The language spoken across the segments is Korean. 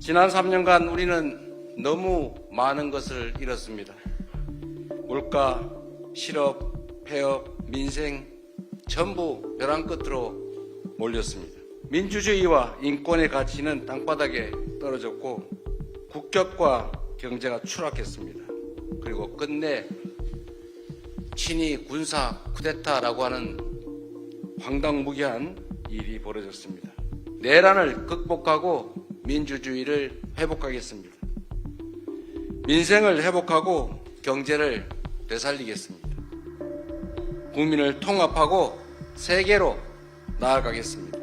지난 3년간 우리는 너무 많은 것을 잃었습니다. 물가, 실업, 폐업, 민생 전부 벼랑 끝으로 몰렸습니다. 민주주의와 인권의 가치는 땅바닥에 떨어졌고 국격과 경제가 추락했습니다. 그리고 끝내 친위 군사 쿠데타라고 하는 황당무계한 일이 벌어졌습니다. 내란을 극복하고 민주주의를 회복하겠습니다. 민생을 회복하고 경제를 되살리겠습니다. 국민을 통합하고 세계로 나아가겠습니다.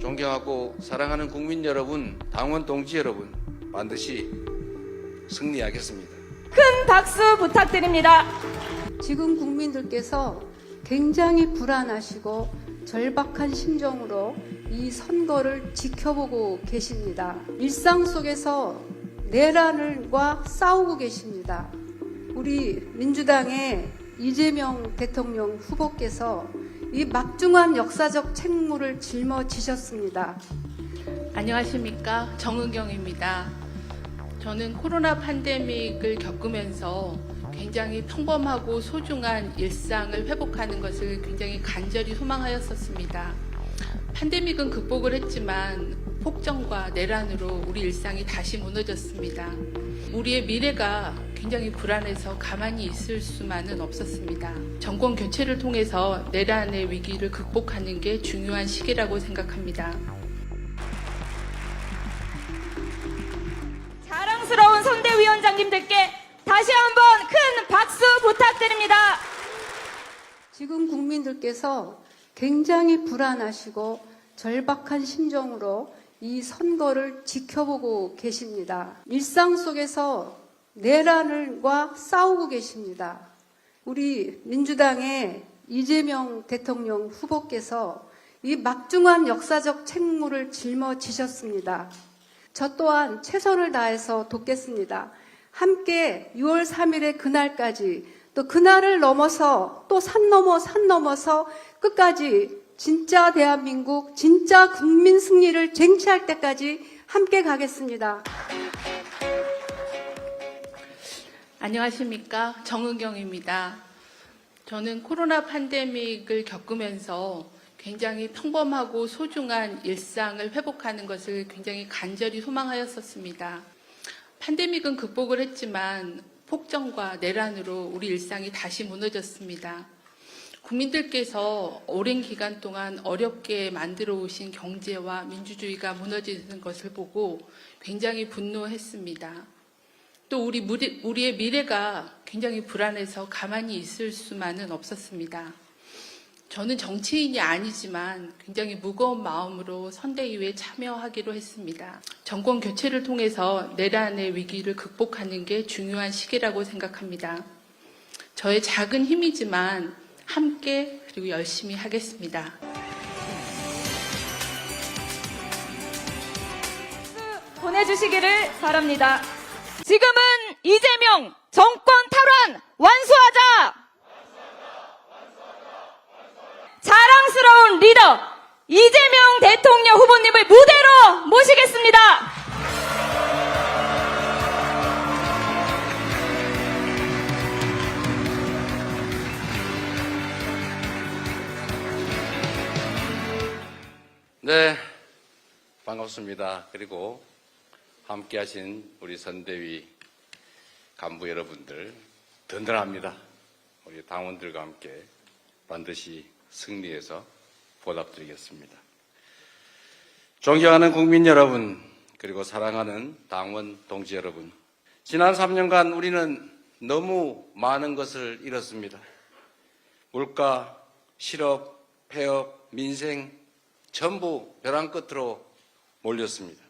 존경하고 사랑하는 국민 여러분, 당원 동지 여러분, 반드시 승리하겠습니다. 큰 박수 부탁드립니다. 지금 국민들께서 굉장히 불안하시고 절박한 심정으로 이 선거를 지켜보고 계십니다. 일상 속에서 내란을과 싸우고 계십니다. 우리 민주당의 이재명 대통령 후보께서 이 막중한 역사적 책무를 짊어지셨습니다. 안녕하십니까. 정은경입니다. 저는 코로나 팬데믹을 겪으면서 굉장히 평범하고 소중한 일상을 회복하는 것을 굉장히 간절히 소망하였었습니다. 팬데믹은 극복을 했지만 폭정과 내란으로 우리 일상이 다시 무너졌습니다. 우리의 미래가 굉장히 불안해서 가만히 있을 수만은 없었습니다. 정권 교체를 통해서 내란의 위기를 극복하는 게 중요한 시기라고 생각합니다. 자랑스러운 선대위원장님들께 다시 한번 큰 박수 부탁드립니다. 지금 국민들께서 굉장히 불안하시고 절박한 심정으로 이 선거를 지켜보고 계십니다. 일상 속에서 내란을과 싸우고 계십니다. 우리 민주당의 이재명 대통령 후보께서 이 막중한 역사적 책무를 짊어지셨습니다. 저 또한 최선을 다해서 돕겠습니다. 함께 6월 3일의 그날까지 또 그날을 넘어서 또 산 넘어 산 넘어서 끝까지 진짜 대한민국 진짜 국민 승리를 쟁취할 때까지 함께 가겠습니다. 안녕하십니까. 정은경입니다. 저는 코로나 팬데믹을 겪으면서 굉장히 평범하고 소중한 일상을 회복하는 것을 굉장히 간절히 소망하였었습니다. 팬데믹은 극복을 했지만 폭정과 내란으로 우리 일상이 다시 무너졌습니다. 국민들께서 오랜 기간 동안 어렵게 만들어 오신 경제와 민주주의가 무너지는 것을 보고 굉장히 분노했습니다. 또 우리 우리의 미래가 굉장히 불안해서 가만히 있을 수만은 없었습니다. 저는 정치인이 아니지만 굉장히 무거운 마음으로 선대위에 참여하기로 했습니다. 정권 교체를 통해서 내란의 위기를 극복하는 게 중요한 시기라고 생각합니다. 저의 작은 힘이지만 함께 그리고 열심히 하겠습니다. 보내주시기를 바랍니다. 지금은 이재명 정권 탈환 완수하자! 자랑스러운 리더 이재명 대통령 후보님을 무대로 모시겠습니다. 네, 반갑습니다. 그리고 함께 하신 우리 선대위 간부 여러분들 든든합니다. 우리 당원들과 함께 반드시 승리해서 보답드리겠습니다. 존경하는 국민 여러분, 그리고 사랑하는 당원 동지 여러분. 지난 3년간 우리는 너무 많은 것을 잃었습니다. 물가, 실업, 폐업, 민생 전부 벼랑 끝으로 몰렸습니다.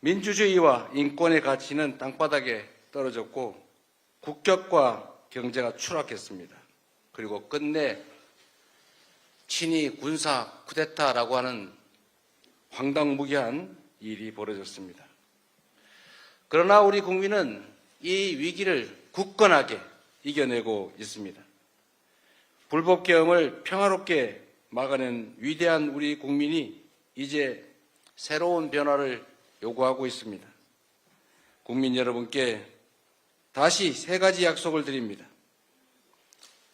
민주주의와 인권의 가치는 땅바닥에 떨어졌고 국격과 경제가 추락했습니다. 그리고 끝내 친위 군사 쿠데타라고 하는 황당무계한 일이 벌어졌습니다. 그러나 우리 국민은 이 위기를 굳건하게 이겨내고 있습니다. 불법 계엄을 평화롭게 막아낸 위대한 우리 국민이 이제 새로운 변화를 요구하고 있습니다. 국민 여러분께 다시 세 가지 약속을 드립니다.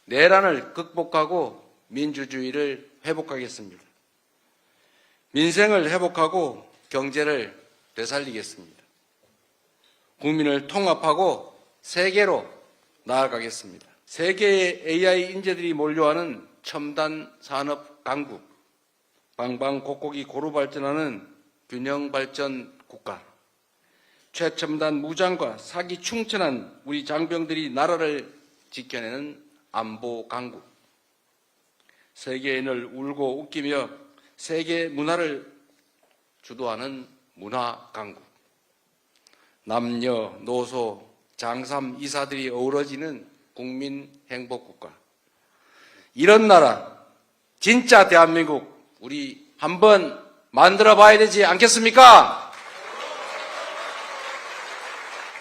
내란을 극복하고 민주주의를 회복하겠습니다. 민생을 회복하고 경제를 되살리겠습니다. 국민을 통합하고 세계로 나아가겠습니다. 세계의 AI 인재들이 몰려하는 첨단 산업 강국, 방방곡곡이 고루 발전하는 균형 발전 국가, 최첨단 무장과 사기 충천한 우리 장병들이 나라를 지켜내는 안보 강국, 세계인을 울고 웃기며 세계 문화를 주도하는 문화 강국, 남녀, 노소, 장삼 이사들이 어우러지는 국민 행복 국가. 이런 나라, 진짜 대한민국, 우리 한번 만들어 봐야 되지 않겠습니까?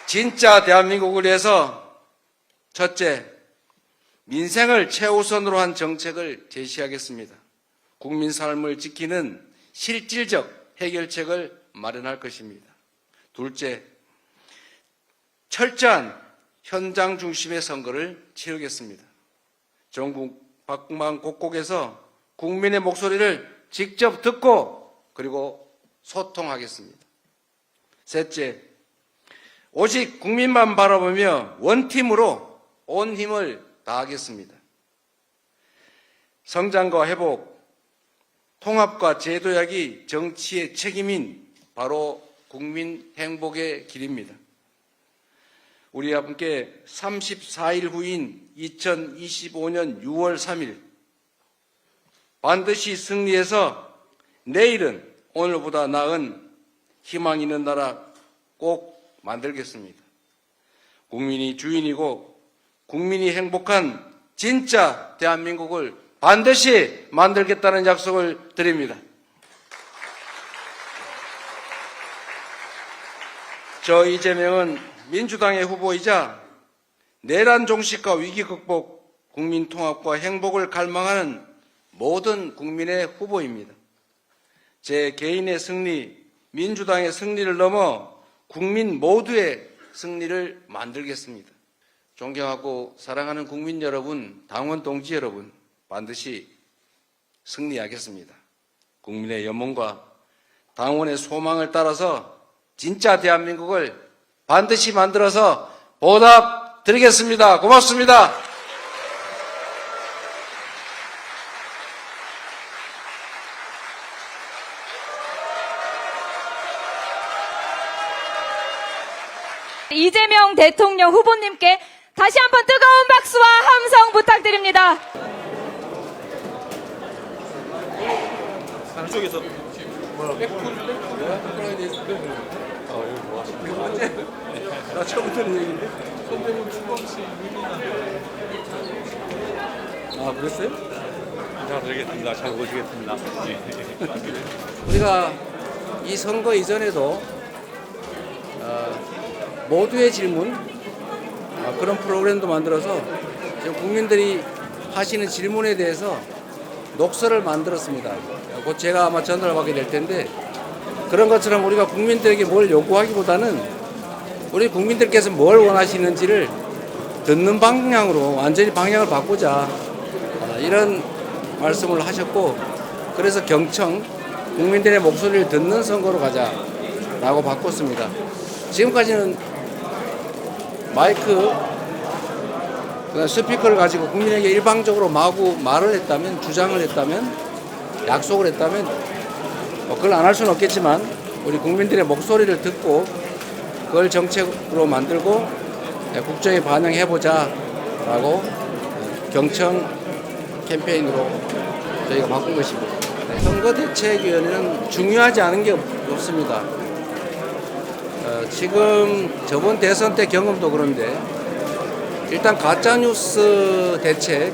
진짜 대한민국을 위해서 첫째, 민생을 최우선으로 한 정책을 제시하겠습니다. 국민 삶을 지키는 실질적 해결책을 마련할 것입니다. 둘째, 철저한 현장 중심의 선거를 치르겠습니다. 전국 방방 곳곳에서 국민의 목소리를 직접 듣고 그리고 소통하겠습니다. 셋째, 오직 국민만 바라보며 원팀으로 온 힘을 다하겠습니다. 성장과 회복, 통합과 제도약이 정치의 책임인 바로 국민 행복의 길입니다. 우리 함께 34일 후인 2025년 6월 3일 반드시 승리해서 내일은 오늘보다 나은 희망 있는 나라 꼭 만들겠습니다. 국민이 주인이고 국민이 행복한 진짜 대한민국을 반드시 만들겠다는 약속을 드립니다. 저 이재명은 민주당의 후보이자 내란 종식과 위기 극복, 국민 통합과 행복을 갈망하는 모든 국민의 후보입니다. 제 개인의 승리, 민주당의 승리를 넘어 국민 모두의 승리를 만들겠습니다. 존경하고 사랑하는 국민 여러분, 당원 동지 여러분, 반드시 승리하겠습니다. 국민의 연문과 당원의 소망을 따라서 진짜 대한민국을 반드시 만들어서 보답 드리겠습니다. 고맙습니다. 이재명 대통령 후보님께 다시 한번 뜨거운 박수와 함성 부탁드립니다. 안쪽에서 나 처음부터는 얘기인데 선배님 추방시 아 그랬어요? 잘 드리겠습니다. 잘 모시겠습니다. 우리가 이 선거 이전에도 어, 모두의 질문 어, 그런 프로그램도 만들어서 지금 국민들이 하시는 질문에 대해서 녹서를 만들었습니다. 곧 제가 아마 전달을 받게 될 텐데 그런 것처럼 우리가 국민들에게 뭘 요구하기보다는 우리 국민들께서 뭘 원하시는지를 듣는 방향으로 완전히 방향을 바꾸자 어, 이런 말씀을 하셨고 그래서 경청 국민들의 목소리를 듣는 선거로 가자라고 바꿨습니다. 지금까지는 마이크 스피커를 가지고 국민에게 일방적으로 마구 말을 했다면 주장을 했다면 약속을 했다면 뭐 그걸 안 할 수는 없겠지만 우리 국민들의 목소리를 듣고 그걸 정책으로 만들고 네, 국정에 반영해보자라고 경청 캠페인으로 저희가 바꾼 것입니다. 네, 선거대책위원회는 중요하지 않은 게 없- 없습니다. 어, 지금 저번 대선 때 경험도 그런데 일단 가짜뉴스 대책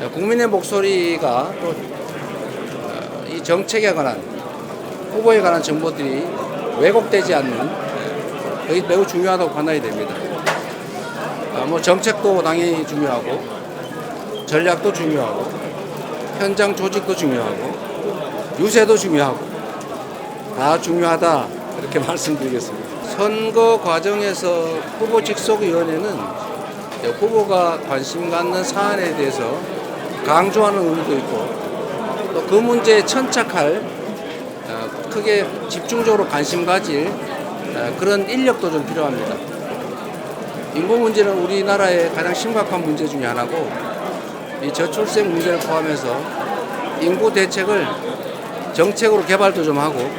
어, 국민의 목소리가 또 이 정책에 관한 후보에 관한 정보들이 왜곡되지 않는 그게 매우 중요하다고 판단이 됩니다. 아, 뭐 정책도 당연히 중요하고 전략도 중요하고 현장 조직도 중요하고 유세도 중요하고 다 중요하다 그렇게 말씀드리겠습니다. 선거 과정에서 후보 직속위원회는 후보가 관심 갖는 사안에 대해서 강조하는 의미도 있고 또 그 문제에 천착할 어, 크게 집중적으로 관심 가질 어, 그런 인력도 좀 필요합니다. 인구 문제는 우리나라의 가장 심각한 문제 중에 하나고 이 저출생 문제를 포함해서 인구 대책을 정책으로 개발도 좀 하고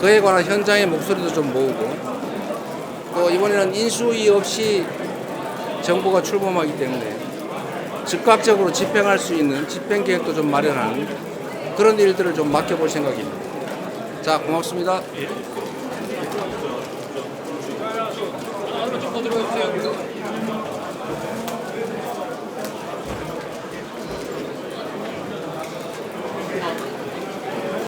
그에 관한 현장의 목소리도 좀 모으고 또 이번에는 인수위 없이 정부가 출범하기 때문에 즉각적으로 집행할 수 있는 집행 계획도 좀 마련하는 그런 일들을 좀 맡겨볼 생각입니다. 자, 고맙습니다. 들어주세요.